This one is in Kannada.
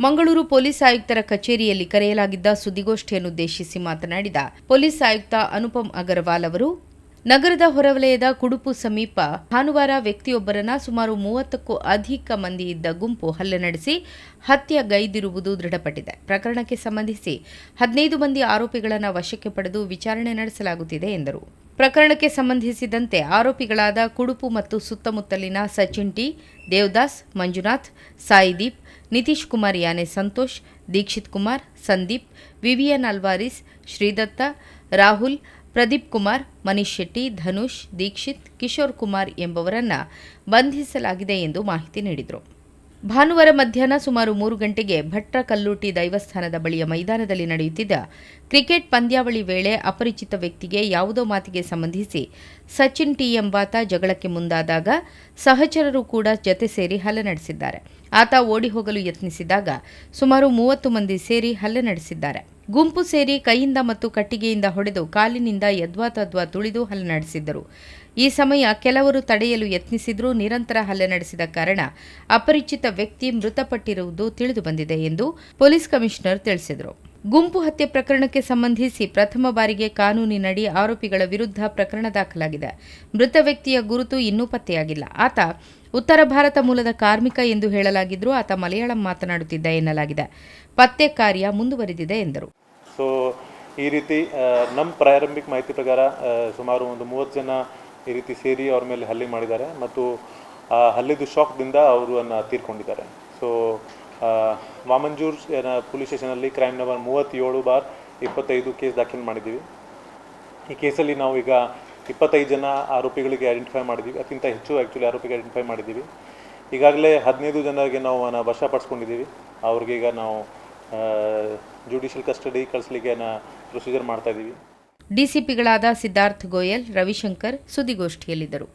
ಮಂಗಳೂರು ಪೊಲೀಸ್ ಆಯುಕ್ತರ ಕಚೇರಿಯಲ್ಲಿ ಕರೆಯಲಾಗಿದ್ದ ಸುದ್ದಿಗೋಷ್ಠಿಯನ್ನುದ್ದೇಶಿಸಿ ಮಾತನಾಡಿದ ಪೊಲೀಸ್ ಆಯುಕ್ತ ಅನುಪಮ್ ಅಗರ್ವಾಲ್ ಅವರು ನಗರದ ಹೊರವಲಯದ ಕುಡುಪು ಸಮೀಪ ಭಾನುವಾರ ವ್ಯಕ್ತಿಯೊಬ್ಬರನ್ನ ಸುಮಾರು ಮೂವತ್ತಕ್ಕೂ ಅಧಿಕ ಮಂದಿ ಇದ್ದ ಗುಂಪು ಹಲ್ಲೆ ನಡೆಸಿ ಹತ್ಯೆಗೈದಿರುವುದು ದೃಢಪಟ್ಟಿದೆ. ಪ್ರಕರಣಕ್ಕೆ ಸಂಬಂಧಿಸಿ ಹದಿನೈದು ಮಂದಿ ಆರೋಪಿಗಳನ್ನು ವಶಕ್ಕೆ ಪಡೆದು ವಿಚಾರಣೆ ನಡೆಸಲಾಗುತ್ತಿದೆ ಎಂದರು. ಪ್ರಕರಣಕ್ಕೆ ಸಂಬಂಧಿಸಿದಂತೆ ಆರೋಪಿಗಳಾದ ಕುಡುಪು ಮತ್ತು ಸುತ್ತಮುತ್ತಲಿನ ಸಚಿನ್ ಟಿ, ದೇವದಾಸ್, ಮಂಜುನಾಥ್, ಸಾಯಿದೀಪ್, ನಿತೀಶ್ ಕುಮಾರ್ ಯಾನೆ ಸಂತೋಷ್, ದೀಕ್ಷಿತ್ ಕುಮಾರ್, ಸಂದೀಪ್, ವಿವಿಯನ್ ಅಲ್ವಾರಿಸ್, ಶ್ರೀದತ್ತ, ರಾಹುಲ್ ಪ್ರದೀಪ್ ಕುಮಾರ್, ಮನೀಶ್ ಶೆಟ್ಟಿ, ಧನುಷ್, ದೀಕ್ಷಿತ್, ಕಿಶೋರ್ ಕುಮಾರ್ ಎಂಬವರನ್ನ ಬಂಧಿಸಲಾಗಿದೆ ಎಂದು ಮಾಹಿತಿ ನೀಡಿದರು. ಭಾನುವಾರ ಮಧ್ಯಾಹ್ನ ಸುಮಾರು ಮೂರು ಗಂಟೆಗೆ ಭಟ್ರಕಲ್ಲೂಟಿ ದೈವಸ್ಥಾನದ ಬಳಿಯ ಮೈದಾನದಲ್ಲಿ ನಡೆಯುತ್ತಿದ್ದ ಕ್ರಿಕೆಟ್ ಪಂದ್ಯಾವಳಿ ವೇಳೆ ಅಪರಿಚಿತ ವ್ಯಕ್ತಿಗೆ ಯಾವುದೋ ಮಾತಿಗೆ ಸಂಬಂಧಿಸಿ ಸಚಿನ್ ಟಿ ಎಂಬಾತ ಜಗಳಕ್ಕೆ ಮುಂದಾದಾಗ ಸಹಚರರು ಕೂಡ ಜತೆ ಸೇರಿ ಹಲ್ಲೆ ನಡೆಸಿದ್ದಾರೆ. ಆತ ಓಡಿ ಹೋಗಲು ಯತ್ನಿಸಿದಾಗ ಸುಮಾರು ಮೂವತ್ತು ಮಂದಿ ಸೇರಿ ಹಲ್ಲೆ ನಡೆಸಿದ್ದಾರೆ. ಗುಂಪು ಸೇರಿ ಕೈಯಿಂದ ಮತ್ತು ಕಟ್ಟಿಗೆಯಿಂದ ಹೊಡೆದು ಕಾಲಿನಿಂದ ಯದ್ವಾ ತದ್ವಾ ತುಳಿದು ಹಲ್ಲೆ ನಡೆಸಿದ್ದರು. ಈ ಸಮಯ ಕೆಲವರು ತಡೆಯಲು ಯತ್ನಿಸಿದ್ರೂ ನಿರಂತರ ಹಲ್ಲೆ ನಡೆಸಿದ ಕಾರಣ ಅಪರಿಚಿತ ವ್ಯಕ್ತಿ ಮೃತಪಟ್ಟಿರುವುದು ತಿಳಿದು ಬಂದಿದೆ ಎಂದು ಪೊಲೀಸ್ ಕಮಿಷನರ್ ತಿಳಿಸಿದರು. ಗುಂಪು ಹತ್ಯೆ ಪ್ರಕರಣಕ್ಕೆ ಸಂಬಂಧಿಸಿ ಪ್ರಥಮ ಬಾರಿಗೆ ಕಾನೂನಿನಡಿ ಆರೋಪಿಗಳ ವಿರುದ್ಧ ಪ್ರಕರಣ ದಾಖಲಾಗಿದೆ. ಮೃತ ವ್ಯಕ್ತಿಯ ಗುರುತು ಇನ್ನೂ ಪತ್ತೆಯಾಗಿಲ್ಲ. ಆತ ಉತ್ತರ ಭಾರತ ಮೂಲದ ಕಾರ್ಮಿಕ ಎಂದು ಹೇಳಲಾಗಿದ್ರೂ ಆತ ಮಲಯಾಳಂ ಮಾತನಾಡುತ್ತಿದ್ದ ಎನ್ನಲಾಗಿದೆ. ಪತ್ತೆ ಕಾರ್ಯ ಮುಂದುವರೆದಿದೆ ಎಂದರು. ಸೊ ಈ ರೀತಿ ನಮ್ಮ ಪ್ರಾರಂಭಿಕ ಮಾಹಿತಿ ಪ್ರಕಾರ ಸುಮಾರು ಒಂದು ಮೂವತ್ತು ಜನ ಈ ರೀತಿ ಸೇರಿ ಅವ್ರ ಮೇಲೆ ಹಲ್ಲೆ ಮಾಡಿದ್ದಾರೆ ಮತ್ತು, ಆ, ಹಲ್ಲೆದು ಶಾಕ್ದಿಂದ ಅವರು ಅನ್ನ ತೀರ್ಕೊಂಡಿದ್ದಾರೆ. ಸೊ ವಾಮಂಜೂರ್ ಪೊಲೀಸ್ ಸ್ಟೇಷನಲ್ಲಿ ಕ್ರೈಮ್ ನಂಬರ್ ಮೂವತ್ತೇಳು ಬಾರ್ ಇಪ್ಪತ್ತೈದು ಕೇಸ್ ದಾಖಲು ಮಾಡಿದ್ದೀವಿ. ಈ ಕೇಸಲ್ಲಿ ನಾವು ಈಗ ಇಪ್ಪತ್ತೈದು ಜನ ಆರೋಪಿಗಳಿಗೆ ಐಡೆಂಟಿಫೈ ಮಾಡಿದ್ದೀವಿ. ಅತ್ಯಂತ ಹೆಚ್ಚು ಆ್ಯಕ್ಚುಲಿ ಆರೋಪಿಗೆ ಐಡೆಂಟಿಫೈ ಮಾಡಿದ್ದೀವಿ. ಈಗಾಗಲೇ ಹದಿನೈದು ಜನರಿಗೆ ನಾವು ವಶ ವಶಪಡಿಸ್ಕೊಂಡಿದ್ದೀವಿ ಅವ್ರಿಗೆ ಈಗ ನಾವು ಜುಡಿಷಿಯಲ್ ಕಸ್ಟಡಿ ಕಳಿಸ್ಲಿಕ್ಕೆ ಪ್ರೊಸೀಜರ್ ಮಾಡ್ತಾ ಇದ್ದೀವಿ ಡಿಸಿಪಿಗಳಾದ ಸಿದ್ಧಾರ್ಥ್ ಗೋಯಲ್ ರವಿಶಂಕರ್ ಸುದ್ದಿಗೋಷ್ಠಿಯಲ್ಲಿದ್ದರು.